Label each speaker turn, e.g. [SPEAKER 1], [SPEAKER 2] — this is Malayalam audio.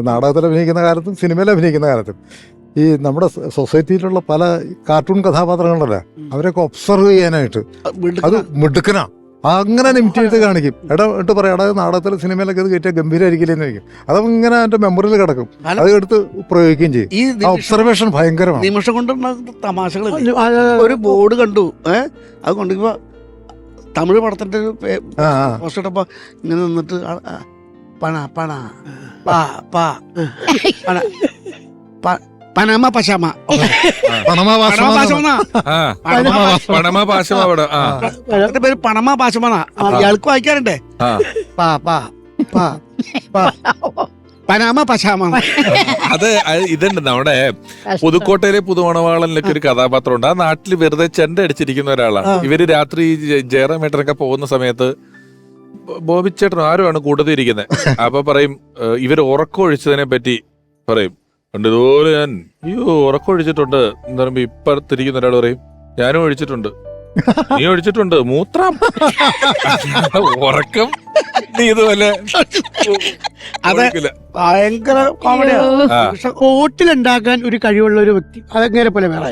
[SPEAKER 1] നാടകത്തിൽ അഭിനയിക്കുന്ന കാലത്തും സിനിമയിൽ അഭിനയിക്കുന്ന കാലത്തും ഈ നമ്മുടെ സൊസൈറ്റിയിലുള്ള പല കാർട്ടൂൺ കഥാപാത്രങ്ങളുണ്ടല്ലോ അവരൊക്കെ ഒബ്സർവ് ചെയ്യാനായിട്ട്. അത് മിടുക്കനാ. അങ്ങനെ ലിമിറ്റ് ചെയ്ത് കാണിക്കും. എടാ ഇട്ട് പറയാം എടാ നാടകത്തിൽ സിനിമയിലൊക്കെ ഇത് കയറ്റിയാൽ ഗംഭീരമായിരിക്കില്ലെന്ന് ചോദിക്കും. ഇങ്ങനെ എന്റെ മെമ്മറിയിൽ കിടക്കും. അത് എടുത്ത് പ്രയോഗിക്കുകയും ചെയ്യും.
[SPEAKER 2] ഈ
[SPEAKER 1] ഒബ്സർവേഷൻ ഭയങ്കരമാണ്.
[SPEAKER 2] നിമിഷം കൊണ്ടുണ്ടാകുന്ന തമാശകൾ ഒരു ബോർഡ് കണ്ടു ഏഹ് അത് കൊണ്ടുപോയി തമിഴ് പടത്തിന്റെ ഒരു പേ-
[SPEAKER 1] ആ ആ.
[SPEAKER 2] പോസ്റ്റ് ഇട്ടപ്പോ ഇങ്ങനെ നിന്നിട്ട് പണ പണ പാ പാ പണ പ- പനമ പശമ
[SPEAKER 1] പണമാ
[SPEAKER 2] പണമ പാശമ
[SPEAKER 3] പണമ അവിടെ.
[SPEAKER 2] അതിന്റെ പേര് പണമ പാശമന ഇയാൾക്ക് വായിക്കാറുണ്ടേ പാ പാ പാ പാ പനാമ പശാമ
[SPEAKER 3] അത് ഇതുണ്ട് നമ്മുടെ പുതുക്കോട്ടയിലെ പുതുമണവാളനിലൊക്കെ ഒരു കഥാപാത്രം ഉണ്ട് ആ നാട്ടിൽ വെറുതെ ചെണ്ട അടിച്ചിരിക്കുന്ന ഒരാളാണ്. ഇവർ രാത്രി ജയറാമേട്ടനൊക്കെ പോകുന്ന സമയത്ത് ബോബിച്ചേട്ടൻ ആരുമാണ് കൂട്ടത്തിൽ ഇരിക്കുന്നത് അപ്പൊ പറയും ഇവർ ഉറക്കം ഒഴിച്ചതിനെ പറ്റി പറയും. ഉണ്ട് ഇതുപോലെ ഞാൻ അയ്യോ ഉറക്കം ഒഴിച്ചിട്ടുണ്ട് എന്ന് പറയുമ്പോ ഇപ്പത്തിരിക്കുന്ന ഒരാൾ പറയും ഞാനും ഒഴിച്ചിട്ടുണ്ട്. നീ ഒഴിച്ചിട്ടുണ്ട്? മൂത്രം? ഉറക്കം? നീ ഇതുപോലെ.
[SPEAKER 2] ഭയങ്കര കോമഡിയാണ്
[SPEAKER 3] ആ.
[SPEAKER 4] ഹോട്ടലുണ്ടാക്കാൻ ഒരു കഴിവുള്ള ഒരു വ്യക്തി അതെങ്ങനെ പോലെ വേറെ